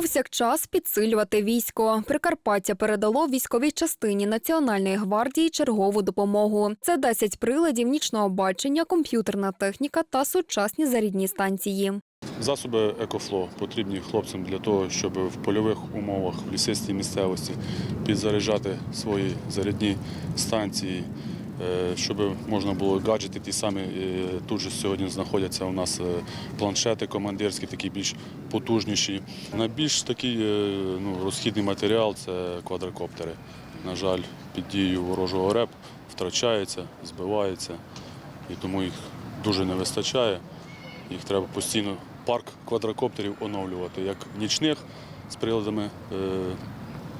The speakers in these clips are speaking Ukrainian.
Повсякчас підсилювати військо. Прикарпаття передало військовій частині Національної гвардії чергову допомогу. Це 10 приладів нічного бачення, комп'ютерна техніка та сучасні зарядні станції. Засоби екофло потрібні хлопцям для того, щоб в польових умовах в лісистій місцевості підзаряджати свої зарядні станції, щоб можна було гаджети ті самі. е, Тут же сьогодні знаходяться у нас е, планшети командирські, такі більш потужніші. Найбільш такий е, ну, розхідний матеріал це квадрокоптери. На жаль, під дією ворожого РЕП втрачається, збивається, і тому їх дуже не вистачає. Їх треба постійно парк квадрокоптерів оновлювати, як нічних з приладами, е,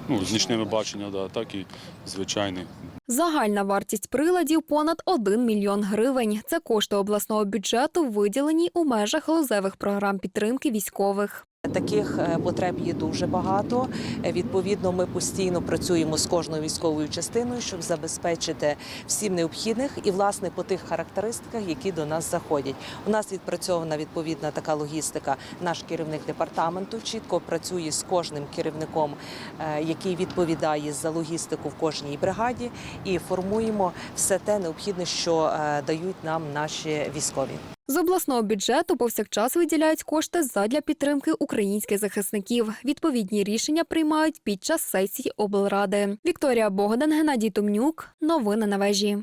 ну, з нічними бачення, да, так і звичайний. Загальна вартість приладів понад 1 мільйон гривень. Це кошти обласного бюджету, виділені у межах лозевих програм підтримки військових. Таких е, потреб є дуже багато. Е, Відповідно, ми постійно працюємо з кожною військовою частиною, щоб забезпечити всім необхідних і власне по тих характеристиках, які до нас заходять. У нас відпрацьована відповідна така логістика. Наш керівник департаменту чітко працює з кожним керівником, е, який відповідає за логістику в кожній бригаді, і формуємо все те необхідне, що дають нам наші військові. З обласного бюджету повсякчас виділяють кошти задля підтримки українських захисників. Відповідні рішення приймають під час сесії облради. Вікторія Богдан, Геннадій Томнюк. Новини на вежі.